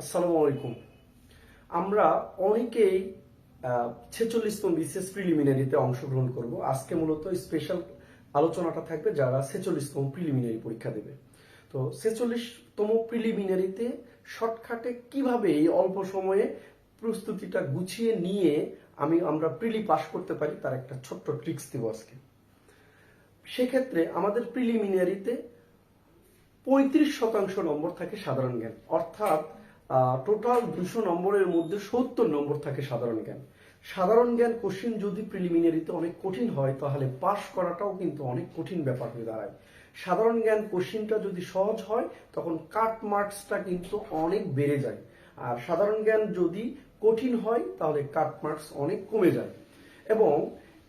আসসালামু আলাইকুম। আমরা অনেকেই ছেচল্লিশতম বিসিএস প্রিলিমিনারিতে অংশগ্রহণ করব। আজকে মূলত স্পেশাল আলোচনাটা থাকবে যারা ছেচল্লিশতম প্রিলিমিনারি পরীক্ষা দেবে। তো ছেচল্লিশতম প্রিলিমিনারিতে শর্টকাটে কীভাবে এই অল্প সময়ে প্রস্তুতিটা গুছিয়ে নিয়ে আমি, আমরা প্রিলি পাস করতে পারি, তার একটা ছোট্ট ট্রিক্স দেবো আজকে। সেক্ষেত্রে আমাদের প্রিলিমিনারিতে পঁয়ত্রিশ শতাংশ নম্বর থাকে সাধারণ জ্ঞান। অর্থাৎ টোটাল দুশো নম্বরের মধ্যে সত্তর নম্বর থাকে সাধারণ জ্ঞান। সাধারণ জ্ঞান কোশ্চিন যদি প্রিলিমিনারিতে অনেক কঠিন হয়, তাহলে পাশ করাটাও কিন্তু অনেক কঠিন ব্যাপার হয়ে দাঁড়ায়। সাধারণ জ্ঞান কোশ্চিনটা যদি সহজ হয়, তখন কাট মার্কসটা কিন্তু অনেক বেড়ে যায়। আর সাধারণ জ্ঞান যদি কঠিন হয়, তাহলে কাট মার্কস অনেক কমে যায়। এবং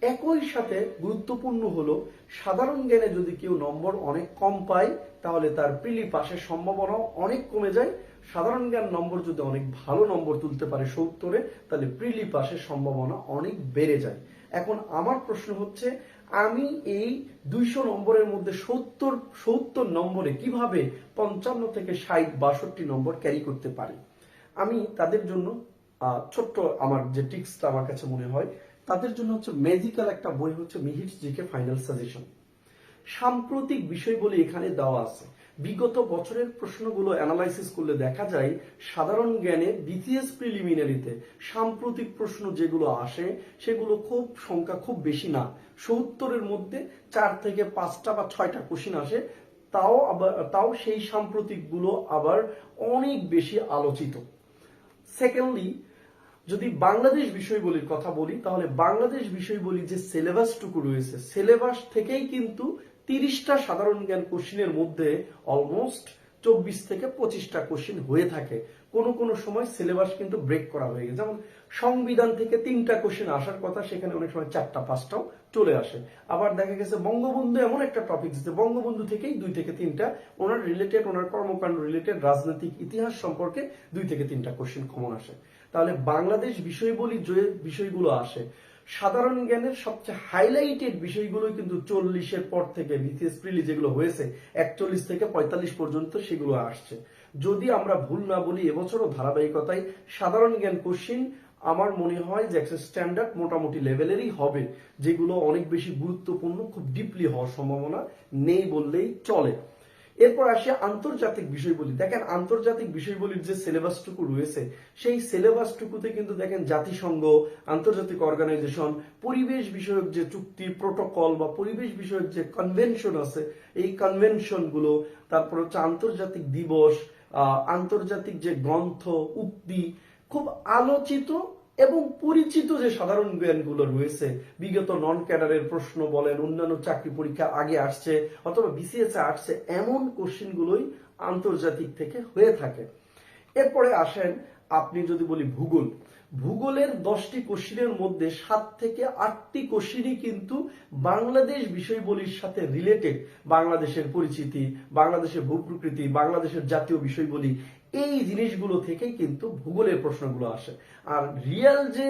একই সাথে গুরুত্বপূর্ণ হলো, সাধারণ জ্ঞানে যদি কেউ নম্বর অনেক কম পায়, তাহলে তার প্রিলি পাসের সম্ভাবনাও অনেক কমে যায়। সাধারণ জ্ঞান নম্বর যদি অনেক ভালো নম্বর তুলতে পারে সত্তরে, তাহলে প্রিলি পাসের সম্ভাবনা অনেক বেড়ে যায়। এখন আমার প্রশ্ন হচ্ছে, আমি এই দুইশো নম্বরের মধ্যে সত্তর সত্তর নম্বরে কীভাবে পঞ্চান্ন থেকে ষাট, বাষট্টি নম্বর ক্যারি করতে পারি? আমি তাদের জন্য ছোট্ট আমার যে টিক্সটা আমার কাছে মনে হয়, তাদের জন্য হচ্ছে ম্যাজিক্যাল একটা বই হচ্ছে মিহির জিকে ফাইনাল সাজেশন সাম্প্রতিক বিষয়গুলি এখানে দেওয়া আছে। বিগত বছরের প্রশ্নগুলো অ্যানালাইসিস করলে দেখা যায়, সাধারণ জ্ঞানে বিসিএস প্রিলিমিনারিতে সাম্প্রতিক প্রশ্ন যেগুলো আসে, সেগুলো খুব, সংখ্যা খুব বেশি না। সত্তরের মধ্যে চার থেকে পাঁচটা বা ছয়টা কোশ্চিন আসে, তাও আবার, তাও সেই সাম্প্রতিকগুলো আবার অনেক বেশি আলোচিত। সেকেন্ডলি যদি বাংলাদেশ বিষয়বলির কথা বলি, তাহলে বাংলাদেশ বিষয়বলির যে সিলেবাসটুকু রয়েছে সিলেবাস থেকেই কিন্তু তিরিশটা সাধারণ জ্ঞান কোশ্চিনের মধ্যে অলমোস্ট চব্বিশ থেকে পঁচিশটা কোশ্চিন হয়ে থাকে। কোন কোন সময় সিলেবাস কিন্তু ব্রেক করা হয়ে গেছে। যেমন সংবিধান থেকে তিনটা কোশ্চিন আসার কথা, সেখানে অনেক সময় চারটা, পাঁচটাও চলে আসে। আবার দেখা গেছে বঙ্গবন্ধু এমন একটা টপিক যে বঙ্গবন্ধু থেকেই দুই থেকে তিনটা, ওনার রিলেটেড ওনার কর্মকাণ্ড রিলেটেড রাজনৈতিক ইতিহাস সম্পর্কে দুই থেকে তিনটা কোশ্চিন কমন আসে। তাহলে বাংলাদেশ বিষয় বলি যে বিষয়গুলো আসে সাধারণ জ্ঞানের সবচেয়ে হাইলাইটেড বিষয়গুলো কিন্তু চল্লিশের পর থেকে বিসিএস প্রিলি যেগুলো হয়েছে, একচল্লিশ থেকে পঁয়তাল্লিশ পর্যন্ত সেগুলো আসছে। যদি আমরা ভুল না বলি, এবছরও ধারাবাহিকতায় সাধারণ জ্ঞান কোশ্চিন আমার মনে হয় যে একটা স্ট্যান্ডার্ড মোটামুটি লেভেলেরই হবে, যেগুলো অনেক বেশি গুরুত্বপূর্ণ, খুব ডিপলি হওয়ার সম্ভাবনা নেই বললেই চলে। এরপর আসি আন্তর্জাতিক বিষয়বলি। দেখেন, আন্তর্জাতিক বিষয়বলির যে সিলেবাসটুকু রয়েছে, সেই সিলেবাসটুকুতে কিন্তু দেখেন জাতিসংঘ, আন্তর্জাতিক অর্গানাইজেশন পরিবেশ বিষয়ক যে চুক্তি প্রোটোকল বা পরিবেশ বিষয়ক যে কনভেনশন আছে, এই কনভেনশনগুলো তারপর হচ্ছে আন্তর্জাতিক দিবস আন্তর্জাতিক যে গ্রন্থ, উক্তি, খুব আলোচিত এবং পরিচিত যে সাধারণ জ্ঞানগুলো রয়েছে, বিগত নন ক্যাডারের প্রশ্ন বলেন, অন্যান্য চাকরি পরীক্ষা আগে আসছে অথবা বিসিএস আসছে, এমন কোশ্চিনগুলোই আন্তর্জাতিক থেকে হয়ে থাকে। এরপরে আসেন আপনি যদি বলি ভূগোল। ভূগোলের দশটি কোশ্চিনের মধ্যে সাত থেকে আটটি কোশ্চিনই কিন্তু বাংলাদেশ বিষয়বলির সাথে রিলেটেড বাংলাদেশের পরিচিতি, বাংলাদেশের ভূপ্রকৃতি, বাংলাদেশের জাতীয় বিষয়বলি এই জিনিসগুলো থেকে কিন্তু ভূগোলের প্রশ্নগুলো আসে। আর রিয়েল যে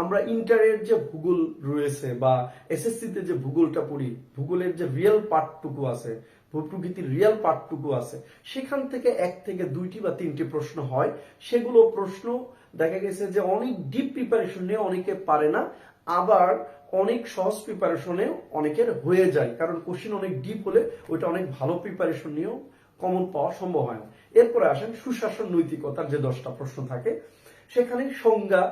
আমরা ইন্টারের যে ভূগোল রয়েছে বা এসএসসিতে যে ভূগোলটা পড়ি, ভূগোলের যে রিয়েল পার্টটুকু আছে, ভূপ্রকৃতির রিয়েল পার্টটুকু আছে, সেখান থেকে এক থেকে দুইটি বা তিনটি প্রশ্ন হয়। সেগুলো প্রশ্ন দেখা গেছে যে অনেক ডিপ প্রিপারেশন নিয়ে অনেকে পারে না, আবার অনেক সহজ প্রিপারেশনে অনেকের হয়ে যায়। কারণ কোশ্চিন অনেক ডিপ হলে ওইটা অনেক ভালো প্রিপারেশন নিয়েও কমন পাওয়া সম্ভব হয় না। এরপরে আসেন সুশাসন নৈতিকতার যে দশটা প্রশ্ন থাকে, সেখানে সংজ্ঞা,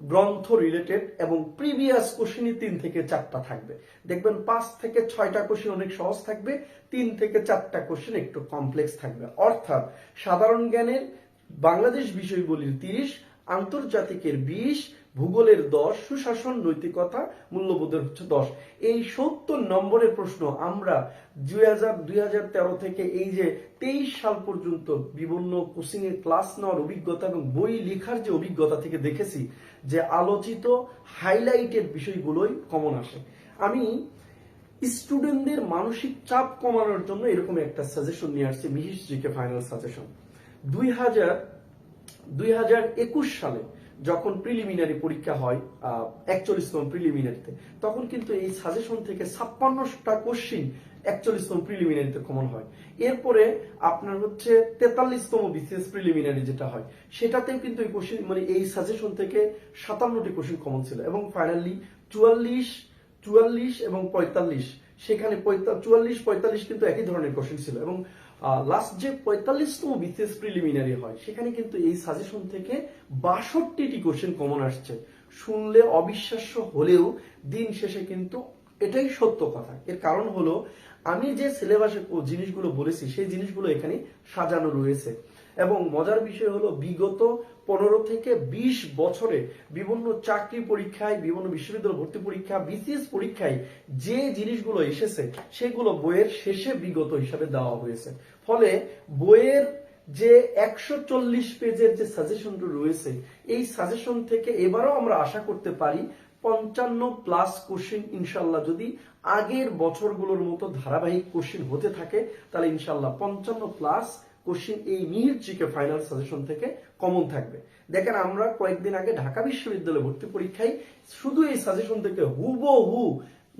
গ্রন্থ রিলেটেড এবং প্রিভিয়াস কোশ্চিনই তিন থেকে চারটা থাকবে। দেখবেন পাঁচ থেকে ছয়টা কোশ্চিন অনেক সহজ থাকবে, তিন থেকে চারটা কোশ্চিন একটু কমপ্লেক্স থাকবে। অর্থাৎ সাধারণ জ্ঞানের বাংলাদেশ বিষয়গুলির তিরিশ, আন্তর্জাতিকের বিশ ভূগোলের দশ, সুশাসন, নৈতিকতা, মূল্যবোধের হচ্ছে দশ। এই সত্তর নম্বরের প্রশ্ন আমরা দুই হাজার দুই হাজার তেরো থেকে এই যে তেইশ সাল পর্যন্ত বিভিন্ন কোচিং এ ক্লাস নেওয়ার অভিজ্ঞতা এবং বই লেখার যে অভিজ্ঞতা থেকে দেখেছি, যে আলোচিত, হাইলাইটেড বিষয়গুলোই কমন আসে। আমি স্টুডেন্টদের মানসিক চাপ কমানোর জন্য এরকম একটা সাজেশন নিয়ে আসছি মিহিস জিকে ফাইনাল সাজেশন। দুই হাজার দুই হাজার একুশ সালে যখন প্রিলিমিনারি পরীক্ষা হয় একচল্লিশ একচল্লিশতম প্রিলিমিনারিতে তখন কিন্তু এই সাজেশন থেকে ছাপ্পান্নটা কোশ্চিন একচল্লিশ একচল্লিশতম প্রিলিমিনারিতে কমন হয়। এরপরে আপনার হচ্ছে তেতাল্লিশতম বিসিএস প্রিলিমিনারি যেটা হয়, সেটাতেও কিন্তু এই কোশ্চেন মানে এই সাজেশন থেকে সাতান্নটি কোশ্চিন কমন ছিল এবং ফাইনালি চুয়াল্লিশ চুয়াল্লিশ এবং পঁয়তাল্লিশ সেখানে চুয়াল্লিশ, পঁয়তাল্লিশ কিন্তু একই ধরনের কোশ্চেন ছিল এবং লাস্ট যে পঁয়তাল্লিশতম বিসিএস প্রিলিমিনারি হয়, সেখানে কিন্তু এই সাজেশন থেকে বাষট্টিটি কোশ্চেন কমন আসছে। শুনলে অবিশ্বাস্য হলেও দিন শেষে কিন্তু এটাই সত্য কথা। এর কারণ হলো, আমি যে সিলেবাসে জিনিসগুলো বলেছি, সেই জিনিসগুলো এখানে সাজানো রয়েছে। এবং মজার বিষয় হলো, বিগত পনেরো থেকে বিশ বছরে বিভিন্ন চাকরি পরীক্ষায়, বিভিন্ন বিশ্ববিদ্যালয় ভর্তি পরীক্ষা, বিসিএস পরীক্ষায় যে জিনিসগুলো এসেছে, সেগুলো বইয়ের শেষে বিগত হিসাবে দেওয়া হয়েছে। ফলে বইয়ের যে একশো চল্লিশ পেজের যে সাজেশনটা রয়েছে, এই সাজেশন থেকে এবারও আমরা আশা করতে পারি, পঞ্চান্ন প্লাস কোশ্চেন ইনশাল্লাহ যদি আগের বছরগুলোর মতো ধারাবাহিক কোশ্চেন হতে থাকে, তাহলে ইনশাল্লাহ পঞ্চান্ন প্লাস কোশ্চেন এই জিকে ফাইনাল সাজেশন থেকে কমন থাকবে। দেখেন আমরা কয়েকদিন আগে ঢাকা বিশ্ববিদ্যালয়ে ভর্তি পরীক্ষায় শুধু এই সাজেশন থেকে হুবহু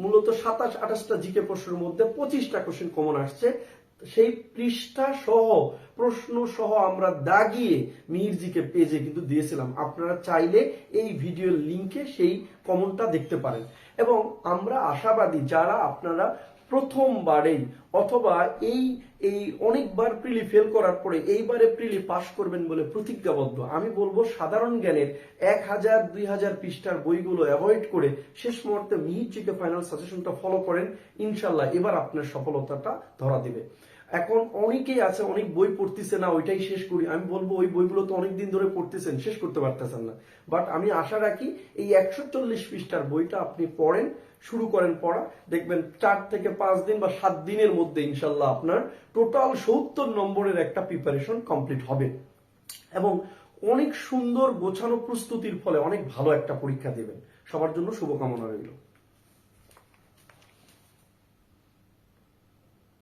মূলত সাতাশ, আঠাশটা জিকে প্রশ্নের মধ্যে পঁচিশটা কোশ্চেন কমন আসছে। সেই পৃষ্ঠা সহ, প্রশ্ন সহ আমরা দাগিয়ে মিহিরজিকে পেজে কিন্তু দিয়েছিলাম। আপনারা চাইলে এই ভিডিওর লিংকে সেই কমনটা দেখতে পারেন। এবং আমরা আশাবাদী যারা আপনারা প্রথমবারেই, অথবা এই এই অনেকবার প্রিলি ফেল করার পরে এইবারে প্রিলি পাশ করবেন বলে প্রতিজ্ঞাবদ্ধ। আমি বলব সাধারণ জ্ঞানের এক হাজার, দুই হাজার পৃষ্ঠার বইগুলো অ্যাভয়েড করে শেষ মুহূর্তে মিহিরজিকে ফাইনাল সাজেশনটা ফলো করেন, ইনশাল্লাহ এবার আপনার সফলতাটা ধরা দিবে। এখন অনেকেই আছে, অনেক বই পড়তেছে না, ওইটাই শেষ করি। আমি বলব ওই বইগুলো তো অনেকদিন ধরে পড়তেছেন, শেষ করতে পারতেছেন না। বাট আমি আশা রাখি এই একশো চল্লিশ পৃষ্ঠার বইটা আপনি পড়েন শুরু করেন পড়া। দেখবেন চার থেকে পাঁচ দিন বা সাত দিনের মধ্যে ইনশাল্লাহ আপনার টোটাল সত্তর নম্বরের একটা প্রিপারেশন কমপ্লিট হবে। এবং অনেক সুন্দর গোছানো প্রস্তুতির ফলে অনেক ভালো একটা পরীক্ষা দেবেন। সবার জন্য শুভকামনা রইল।